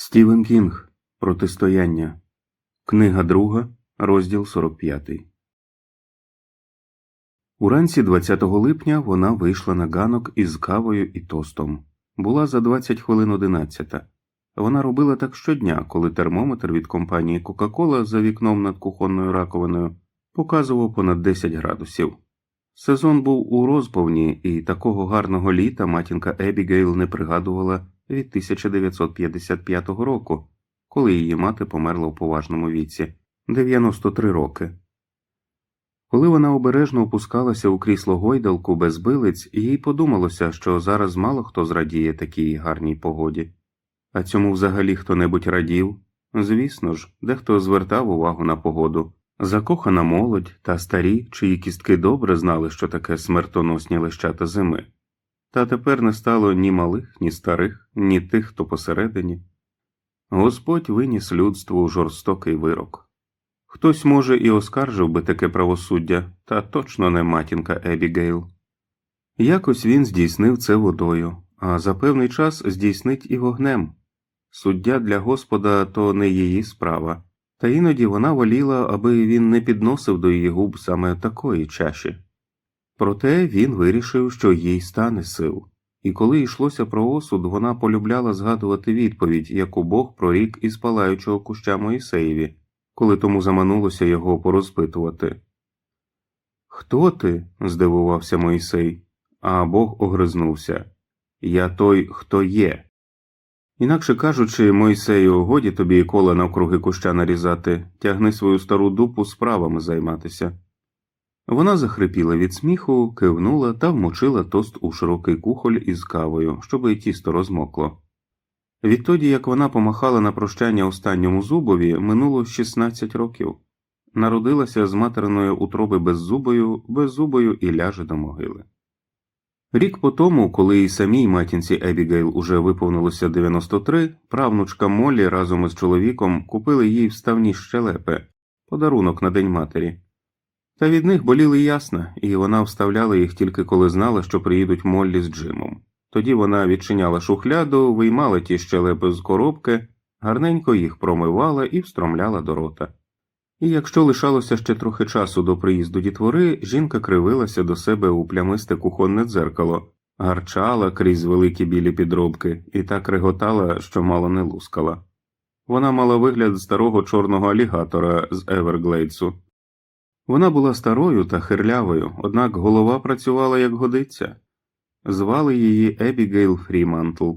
Стівен Кінг Протистояння. Книга друга, розділ 45. Уранці 20 липня вона вийшла на ганок із кавою і тостом. Була за 20 хвилин 11. Вона робила так щодня, коли термометр від компанії Кока-Кола за вікном над кухонною раковиною показував понад 10 градусів. Сезон був у розповні, і такого гарного літа матінка Ебігейл не пригадувала від 1955 року, коли її мати померла у поважному віці 93 роки. Коли вона обережно опускалася у крісло гойдалку без билиць, їй подумалося, що зараз мало хто зрадіє такій гарній погоді. А цьому взагалі хто небудь радів? Звісно ж, дехто звертав увагу на погоду. Закохана молодь та старі, чиї кістки добре знали, що таке смертоносні лищата зими. Та тепер не стало ні малих, ні старих, ні тих, хто посередині. Господь виніс людству жорстокий вирок. Хтось, може, і оскаржив би таке правосуддя, та точно не матінка Ебігейл. Якось він здійснив це водою, а за певний час здійснить і вогнем. Суддя для Господа то не її справа, та іноді вона воліла, аби він не підносив до її губ саме такої чаші. Проте він вирішив, що їй стане сил, і коли йшлося про осуд, вона полюбляла згадувати відповідь, яку Бог прорік із палаючого куща Моїсеєві, коли тому заманулося його порозпитувати. Хто ти? здивувався Моїсей, а Бог огризнувся. Я той, хто є. Інакше кажучи, Мойсею, годі тобі кола навкруги куща нарізати, тягни свою стару дупу справами займатися. Вона захрипіла від сміху, кивнула та вмочила тост у широкий кухоль із кавою, щоби тісто розмокло. Відтоді, як вона помахала на прощання останньому зубові, минуло 16 років. Народилася з материної утроби беззубою, беззубою і ляже до могили. Рік по тому, коли і самій матінці Ебігейл уже виповнилося 93, правнучка Моллі разом із чоловіком купили їй вставні щелепи, подарунок на День матері. Та від них боліли ясна, і вона вставляла їх тільки коли знала, що приїдуть Моллі з Джимом. Тоді вона відчиняла шухляду, виймала ті щелепи з коробки, гарненько їх промивала і встромляла до рота. І якщо лишалося ще трохи часу до приїзду дітвори, жінка кривилася до себе у плямисте кухонне дзеркало, гарчала крізь великі білі підробки і так реготала, що мало не лускала. Вона мала вигляд старого чорного алігатора з Еверглейдсу. Вона була старою та хирлявою, однак голова працювала як годиться. Звали її Ебігейл Фрімантл.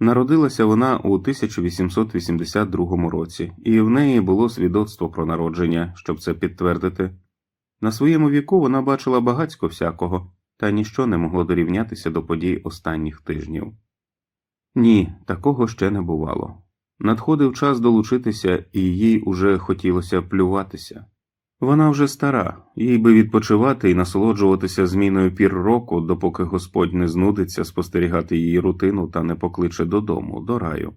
Народилася вона у 1882 році, і в неї було свідоцтво про народження, щоб це підтвердити. На своєму віку вона бачила багацько всякого, та ніщо не могло дорівнятися до подій останніх тижнів. Ні, такого ще не бувало. Надходив час долучитися, і їй уже хотілося плюватися. Вона вже стара, їй би відпочивати і насолоджуватися зміною пір року, допоки Господь не знудиться спостерігати її рутину та не покличе додому, до раю.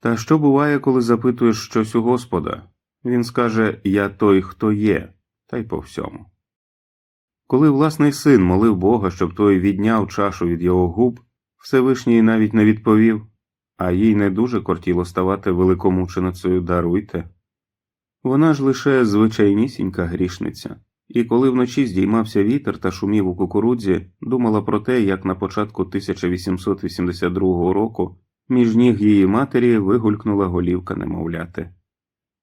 Та що буває, коли запитуєш щось у Господа? Він скаже Я той, хто є, та й по всьому. Коли власний син молив Бога, щоб той відняв чашу від його губ, Всевишній навіть не відповів, а їй не дуже кортіло ставати великомученицею даруйте. Вона ж лише звичайнісінька грішниця, і коли вночі здіймався вітер та шумів у кукурудзі, думала про те, як на початку 1882 року між ніг її матері вигулькнула голівка немовляти.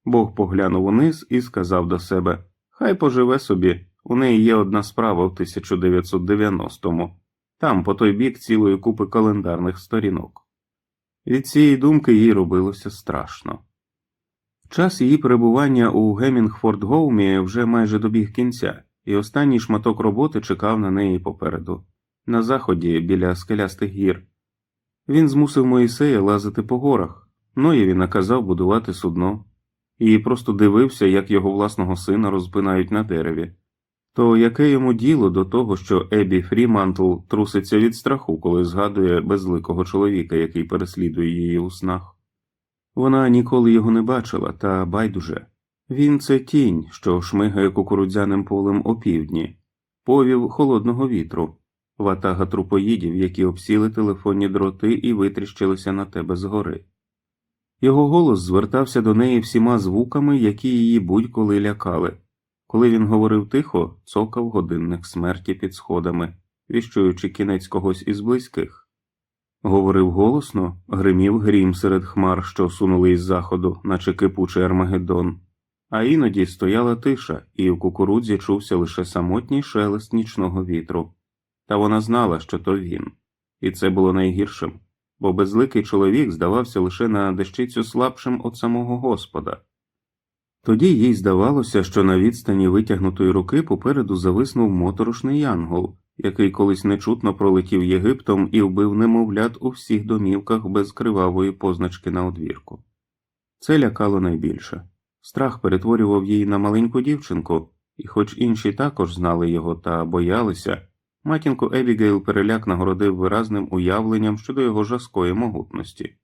Бог поглянув униз і сказав до себе Хай поживе собі, у неї є одна справа в 1990-му, там по той бік цілої купи календарних сторінок. Від цієї думки їй робилося страшно. Час її перебування у Гемінгфорд-Гоумі вже майже добіг кінця, і останній шматок роботи чекав на неї попереду, на заході біля скелястих гір. Він змусив Моїсея лазити по горах, Ноєві наказав будувати судно, і просто дивився, як його власного сина розпинають на дереві. То яке йому діло до того, що Ебі Фрімантл труситься від страху, коли згадує безликого чоловіка, який переслідує її у снах? Вона ніколи його не бачила, та байдуже. Він це тінь, що шмигає кукурудзяним полем опівдні, повів холодного вітру, ватага трупоїдів, які обсіли телефонні дроти і витріщилися на тебе згори. Його голос звертався до неї всіма звуками, які її будь-коли лякали. Коли він говорив тихо, цокав годинник смерті під сходами, віщуючи кінець когось із близьких. Говорив голосно, гримів грім серед хмар, що сунули із заходу, наче кипучий Армагеддон. А іноді стояла тиша, і в кукурудзі чувся лише самотній шелест нічного вітру. Та вона знала, що то він, і це було найгіршим, бо безликий чоловік здавався лише на дещицю слабшим від самого Господа. Тоді їй здавалося, що на відстані витягнутої руки попереду зависнув моторошний янгол, який колись нечутно пролетів Єгиптом і вбив немовлят у всіх домівках без кривавої позначки на одвірку. Це лякало найбільше. Страх перетворював її на маленьку дівчинку, і, хоч інші також знали його та боялися, матінку Ебігейл переляк нагородив виразним уявленням щодо його жаскої могутності.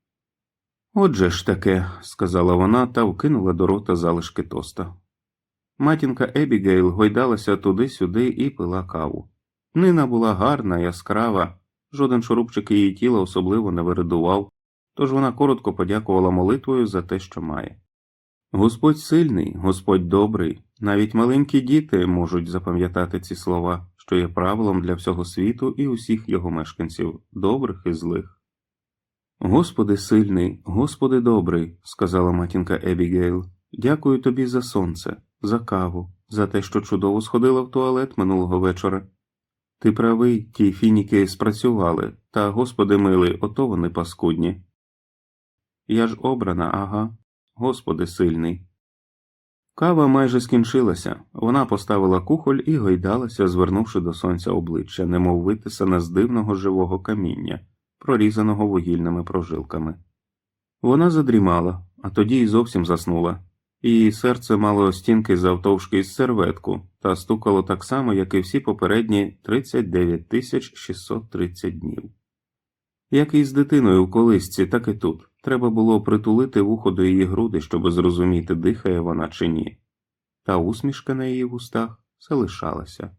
Отже ж таке, сказала вона та вкинула до рота залишки тоста. Матінка Ебігейл гойдалася туди-сюди і пила каву. Нина була гарна, яскрава, жоден шурупчик її тіла особливо не виридував, тож вона коротко подякувала молитвою за те, що має. Господь сильний, Господь добрий, навіть маленькі діти можуть запам'ятати ці слова, що є правилом для всього світу і усіх його мешканців, добрих і злих. Господи сильний, Господи добрий, сказала матінка Ебігейл, дякую тобі за сонце, за каву, за те, що чудово сходила в туалет минулого вечора. Ти правий, ті фініки спрацювали, та, Господи милий, ото вони паскудні. Я ж обрана, ага, Господи сильний. Кава майже скінчилася, вона поставила кухоль і гойдалася, звернувши до сонця обличчя, немов витисане з дивного живого каміння, прорізаного вугільними прожилками. Вона задрімала, а тоді й зовсім заснула. Її серце мало стінки завтовшки із серветку та стукало так само, як і всі попередні 39 тисяч 630 днів. Як і з дитиною в колисці, так і тут. Треба було притулити вухо до її груди, щоб зрозуміти, дихає вона чи ні. Та усмішка на її вустах залишалася.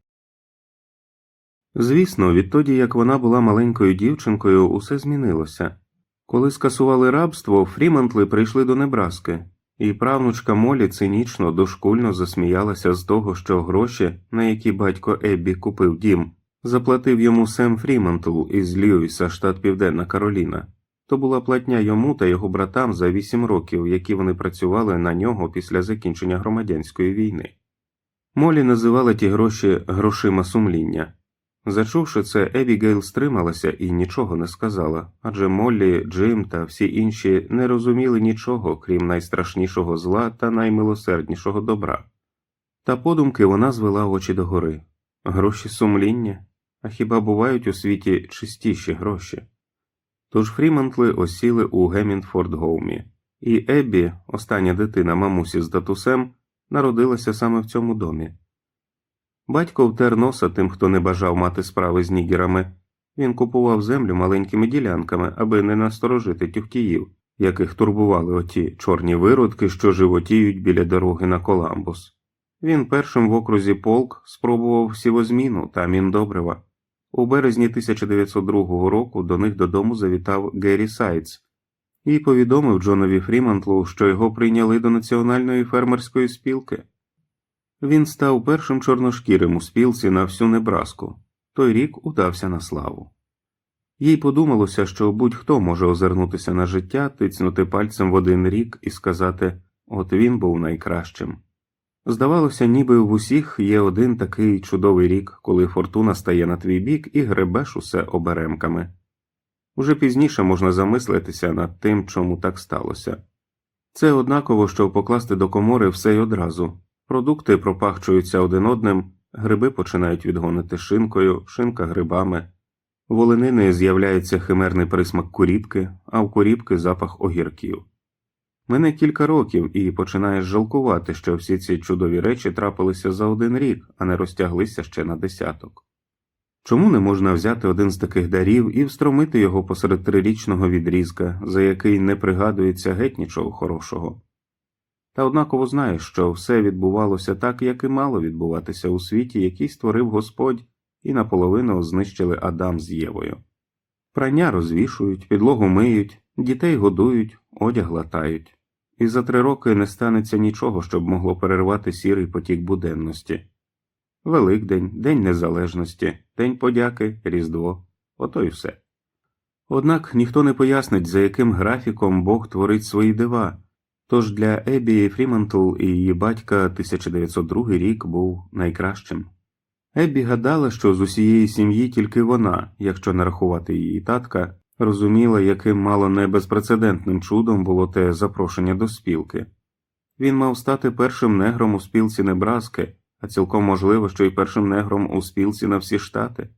Звісно, відтоді, як вона була маленькою дівчинкою, усе змінилося. Коли скасували рабство, Фрімантли прийшли до Небраски, і правнучка Молі цинічно, дошкульно засміялася з того, що гроші, на які батько Еббі купив дім, заплатив йому Сем Фрімантл із Льюіса, штат Південна Кароліна. То була платня йому та його братам за вісім років, які вони працювали на нього після закінчення громадянської війни. Молі називала ті гроші грошима сумління. Зачувши це, Ебігейл стрималася і нічого не сказала, адже Моллі, Джим та всі інші не розуміли нічого, крім найстрашнішого зла та наймилосерднішого добра. Та подумки вона звела очі догори. Гроші сумління? А хіба бувають у світі чистіші гроші? Тож Фрімантли осіли у Гемінфорд-Гоумі, і Еббі, остання дитина мамусі з татусем, народилася саме в цьому домі. Батько втер носа тим, хто не бажав мати справи з нігерами. Він купував землю маленькими ділянками, аби не насторожити тюхтіїв, яких турбували оті чорні виродки, що животіють біля дороги на Коламбус. Він першим в окрузі полк спробував сівозміну та міндобрива. У березні 1902 року до них додому завітав Геррі Сайдс і повідомив Джонові Фрімантлу, що його прийняли до національної фермерської спілки. Він став першим чорношкірим у спілці на всю Небраску. Той рік удався на славу. Їй подумалося, що будь-хто може озирнутися на життя, тицнути пальцем в один рік і сказати от він був найкращим. Здавалося, ніби в усіх є один такий чудовий рік, коли фортуна стає на твій бік і гребеш усе оберемками. Уже пізніше можна замислитися над тим, чому так сталося. Це однаково, що покласти до комори все й одразу. Продукти пропахчуються один одним, гриби починають відгонити шинкою, шинка грибами, волинини з'являється химерний присмак куріпки, а в куріпки запах огірків. Мене кілька років і починаєш жалкувати, що всі ці чудові речі трапилися за один рік, а не розтяглися ще на десяток. Чому не можна взяти один з таких дарів і встромити його посеред трирічного відрізка, за який не пригадується геть нічого хорошого? Та однаково знаєш, що все відбувалося так, як і мало відбуватися у світі, який створив Господь, і наполовину знищили Адам з Євою. Прання розвішують, підлогу миють, дітей годують, одяг латають, і за три роки не станеться нічого, щоб могло перервати сірий потік буденності. Великдень, День Незалежності, День подяки, Різдво ото й все. Однак ніхто не пояснить, за яким графіком Бог творить свої дива, тож для Ебі Фрімантл і її батька 1902 рік був найкращим. Еббі гадала, що з усієї сім'ї тільки вона, якщо не рахувати її татка, розуміла, яким мало не безпрецедентним чудом було те запрошення до спілки. Він мав стати першим негром у спілці Небраски, а цілком можливо, що й першим негром у спілці на всі штати.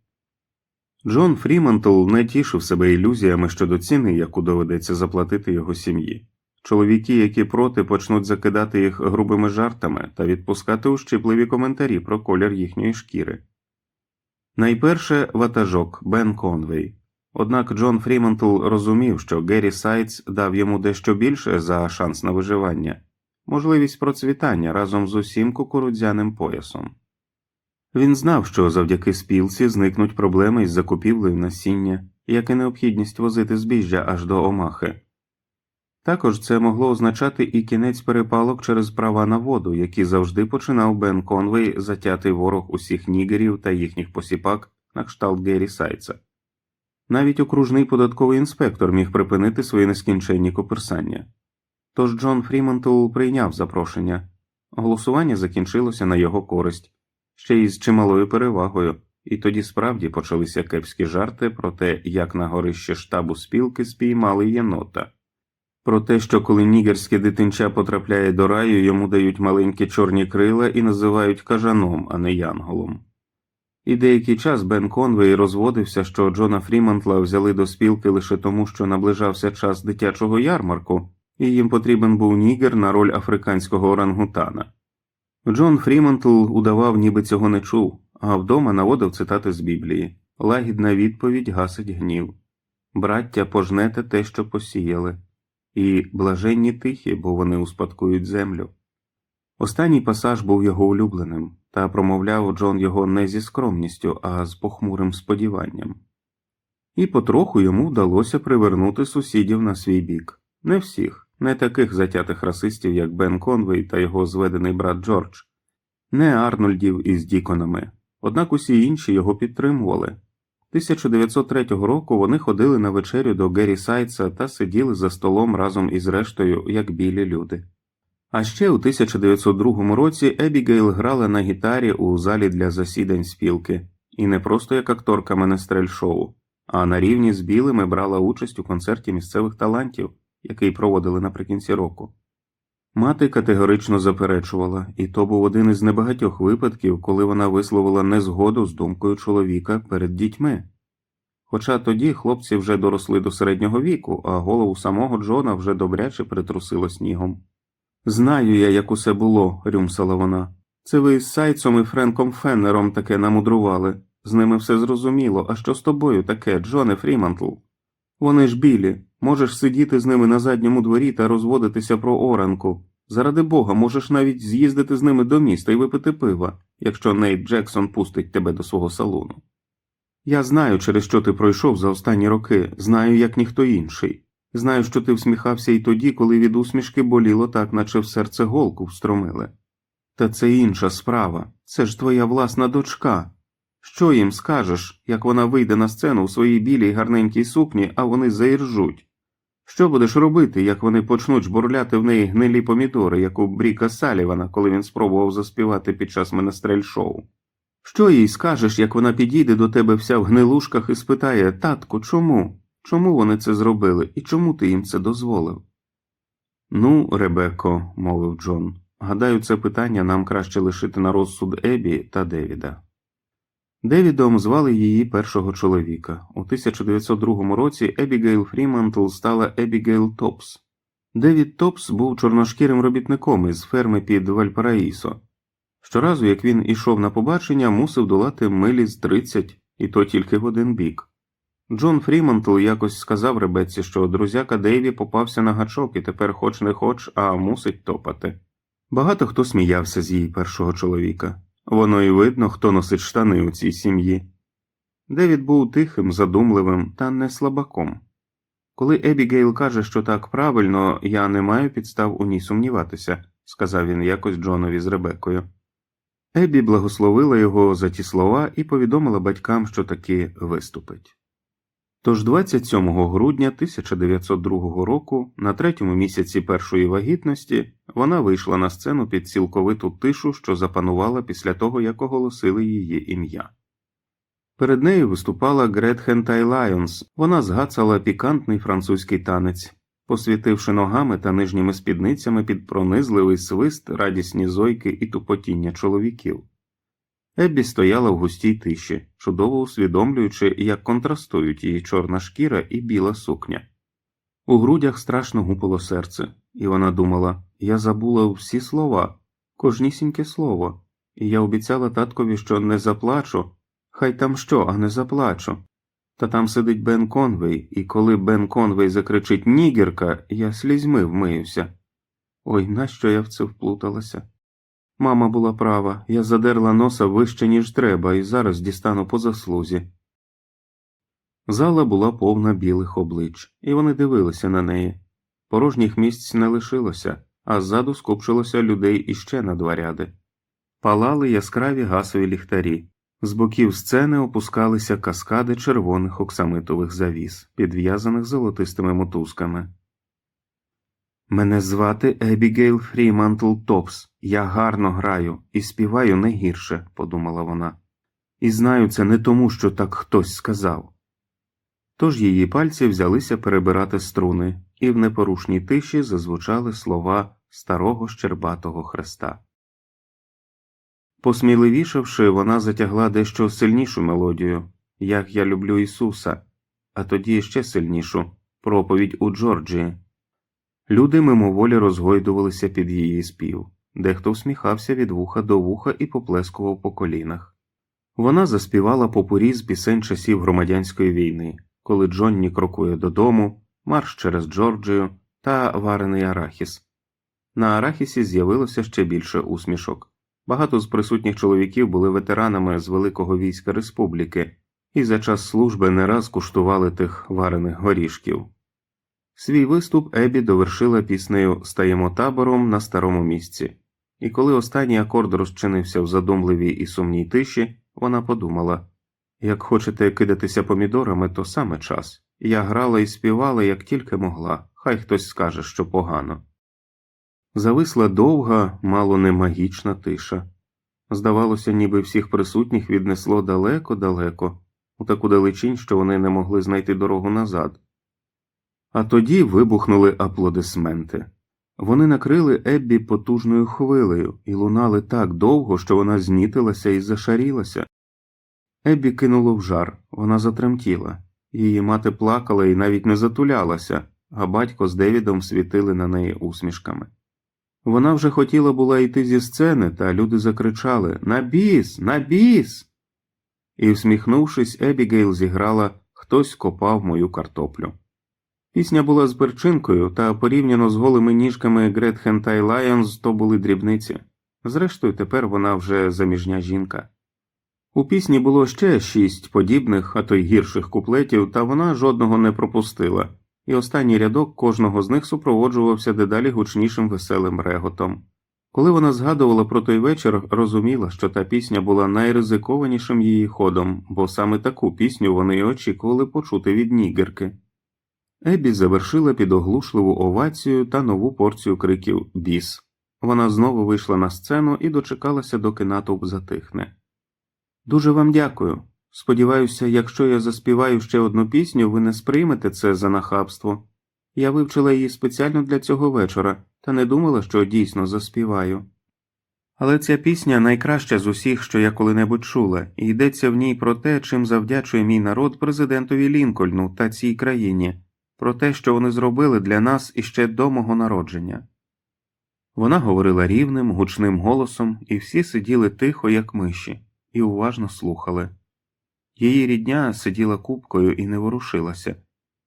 Джон Фрімантл не тішив себе ілюзіями щодо ціни, яку доведеться заплатити його сім'ї. Чоловіки, які проти, почнуть закидати їх грубими жартами та відпускати ущипливі коментарі про колір їхньої шкіри. Найперше ватажок Бен Конвей. Однак Джон Фрімантл розумів, що Геррі Сайтс дав йому дещо більше за шанс на виживання, можливість процвітання разом з усім кукурудзяним поясом. Він знав, що завдяки спілці зникнуть проблеми із закупівлею насіння, як і необхідність возити збіжжя аж до Омахи. Також це могло означати і кінець перепалок через права на воду, які завжди починав Бен Конвей затятий ворог усіх нігерів та їхніх посіпак на кшталт Геррі Сайца. Навіть окружний податковий інспектор міг припинити свої нескінченні коперсання. Тож Джон Фрімонтл прийняв запрошення. Голосування закінчилося на його користь, ще й з чималою перевагою, і тоді справді почалися кепські жарти про те, як на горище штабу спілки спіймали єнота. Про те, що коли нігерське дитинча потрапляє до раю, йому дають маленькі чорні крила і називають кажаном, а не янголом. І деякий час Бен Конвей розводився, що Джона Фрімантла взяли до спілки лише тому, що наближався час дитячого ярмарку, і їм потрібен був нігер на роль африканського орангутана. Джон Фрімантл удавав, ніби цього не чув, а вдома наводив цитати з Біблії Лагідна відповідь гасить гнів. Браття, пожнете те, що посіяли, і блаженні тихі, бо вони успадкують землю. Останній пасаж був його улюбленим, та промовляв Джон його не зі скромністю, а з похмурим сподіванням. І потроху йому вдалося привернути сусідів на свій бік не всіх, не таких затятих расистів, як Бен Конвей та його зведений брат Джордж, не Арнольдів із Діконами, однак усі інші його підтримували. 1903 року вони ходили на вечерю до Геррі Сайтса та сиділи за столом разом із рештою, як білі люди. А ще у 1902 році Ебігейл грала на гітарі у залі для засідань спілки, і не просто як акторка менестрель шоу, а на рівні з білими брала участь у концерті місцевих талантів, який проводили наприкінці року. Мати категорично заперечувала, і то був один із небагатьох випадків, коли вона висловила незгоду з думкою чоловіка перед дітьми. Хоча тоді хлопці вже доросли до середнього віку, а голову самого Джона вже добряче притрусило снігом. Знаю я, як усе було, рюмсала вона. Це ви з Сайцом і Френком Феннером таке намудрували. З ними все зрозуміло. А що з тобою таке, Джоне Фрімантл? Вони ж білі, можеш сидіти з ними на задньому дворі та розводитися про оранку. Заради бога, можеш навіть з'їздити з ними до міста і випити пива, якщо Нейт Джексон пустить тебе до свого салону. Я знаю, через що ти пройшов за останні роки, знаю, як ніхто інший. Знаю, що ти всміхався і тоді, коли від усмішки боліло так, наче в серце голку встромили. Та це інша справа, це ж твоя власна дочка. Що їм скажеш, як вона вийде на сцену у своїй білій гарненькій сукні, а вони заіржуть? Що будеш робити, як вони почнуть жбурляти в неї гнилі помідори, як у Бріка Салівана, коли він спробував заспівати під час менестрель шоу? Що їй скажеш, як вона підійде до тебе вся в гнилушках і спитає Татку, чому? Чому вони це зробили і чому ти їм це дозволив? Ну, Ребекко, мовив Джон, гадаю, це питання нам краще лишити на розсуд Ебі та Девіда. Девідом звали її першого чоловіка. У 1902 році Ебігейл Фрімантл стала Ебігейл Топс. Девід Топс був чорношкірим робітником із ферми під Вальпараїсо. Щоразу, як він ішов на побачення, мусив долати милі з 30, і то тільки в один бік. Джон Фрімантл якось сказав Ребекці, що друзяка Дейві попався на гачок і тепер хоч не хоч, а мусить топати. Багато хто сміявся з її першого чоловіка. Воно й видно, хто носить штани у цій сім'ї. Девід був тихим, задумливим та не слабаком. Коли Ебігейл каже, що так правильно, я не маю підстав у ній сумніватися, сказав він якось Джонові з Ребекою. Ебі благословила його за ті слова і повідомила батькам, що таки виступить. Тож 27 грудня 1902 року, на третьому місяці першої вагітності, вона вийшла на сцену під цілковиту тишу, що запанувала після того, як оголосили її ім'я. Перед нею виступала Гретхен Тай Лайонс, вона згацала пікантний французький танець, посвітивши ногами та нижніми спідницями під пронизливий свист, радісні зойки і тупотіння чоловіків. Еббі стояла в густій тиші, чудово усвідомлюючи, як контрастують її чорна шкіра і біла сукня. У грудях страшно гупало серце, і вона думала я забула всі слова, кожнісіньке слово, і я обіцяла таткові, що не заплачу, хай там що, а не заплачу. Та там сидить Бен Конвей, і коли Бен Конвей закричить Нігерка, я слізьми вмиюся. Ой, нащо я в це вплуталася? Мама була права, я задерла носа вище, ніж треба, і зараз дістану по заслузі. Зала була повна білих облич, і вони дивилися на неї. Порожніх місць не лишилося, а ззаду скупчилося людей іще на два ряди. Палали яскраві гасові ліхтарі. З боків сцени опускалися каскади червоних оксамитових завіс, підв'язаних золотистими мотузками. Мене звати Ебігейл Фрімантл Топс. Я гарно граю і співаю не гірше, подумала вона. І знаю це не тому, що так хтось сказав. Тож її пальці взялися перебирати струни, і в непорушній тиші зазвучали слова старого щербатого хреста. Посміливішавши, вона затягла дещо сильнішу мелодію, як я люблю Ісуса, а тоді ще сильнішу проповідь у Джорджії. Люди мимоволі розгойдувалися під її спів, дехто всміхався від вуха до вуха і поплескував по колінах. Вона заспівала попурі з пісень часів громадянської війни, коли Джонні крокує додому, марш через Джорджію та варений арахіс. На арахісі з'явилося ще більше усмішок. Багато з присутніх чоловіків були ветеранами з Великого війська республіки і за час служби не раз куштували тих варених горішків. Свій виступ Ебі довершила піснею Стаємо табором на старому місці, і коли останній акорд розчинився в задумливій і сумній тиші, вона подумала як хочете кидатися помідорами, то саме час. Я грала і співала, як тільки могла, хай хтось скаже, що погано. Зависла довга, мало не магічна тиша. Здавалося, ніби всіх присутніх віднесло далеко-далеко, у таку далечінь, що вони не могли знайти дорогу назад. А тоді вибухнули аплодисменти. Вони накрили Еббі потужною хвилею і лунали так довго, що вона знітилася і зашарілася. Еббі кинуло в жар, вона затремтіла. Її мати плакала і навіть не затулялася, а батько з Девідом світили на неї усмішками. Вона вже хотіла була йти зі сцени, та люди закричали На біс, на біс. І, всміхнувшись, Ебігейл зіграла Хтось копав мою картоплю. Пісня була з перчинкою, та порівняно з голими ніжками Гретхен та Лайонс то були дрібниці. Зрештою, тепер вона вже заміжня жінка. У пісні було ще шість подібних, а то й гірших куплетів, та вона жодного не пропустила, і останній рядок кожного з них супроводжувався дедалі гучнішим веселим реготом. Коли вона згадувала про той вечір, розуміла, що та пісня була найризикованішим її ходом, бо саме таку пісню вони й очікували почути від нігерки. Ебі завершила під оглушливу овацію та нову порцію криків Біс. Вона знову вийшла на сцену і дочекалася, доки натовп затихне. Дуже вам дякую. Сподіваюся, якщо я заспіваю ще одну пісню, ви не сприймете це за нахабство. Я вивчила її спеціально для цього вечора та не думала, що дійсно заспіваю. Але ця пісня найкраща з усіх, що я коли-небудь чула, і йдеться в ній про те, чим завдячує мій народ президентові Лінкольну та цій країні, про те, що вони зробили для нас іще до мого народження. Вона говорила рівним, гучним голосом, і всі сиділи тихо, як миші, і уважно слухали. Її рідня сиділа купкою і не ворушилася.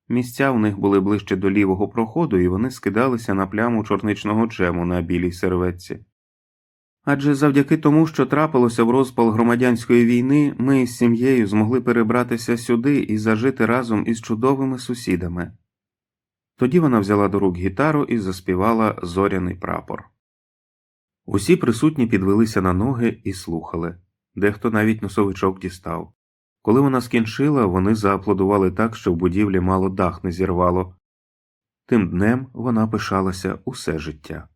Місця у них були ближче до лівого проходу, і вони скидалися на пляму чорничного джему на білій серветці. Адже завдяки тому, що трапилося в розпал громадянської війни, ми з сім'єю змогли перебратися сюди і зажити разом із чудовими сусідами. Тоді вона взяла до рук гітару і заспівала зоряний прапор. Усі присутні підвелися на ноги і слухали, дехто навіть носовичок дістав. Коли вона скінчила, вони зааплодували так, що в будівлі мало дах не зірвало. Тим днем вона пишалася усе життя.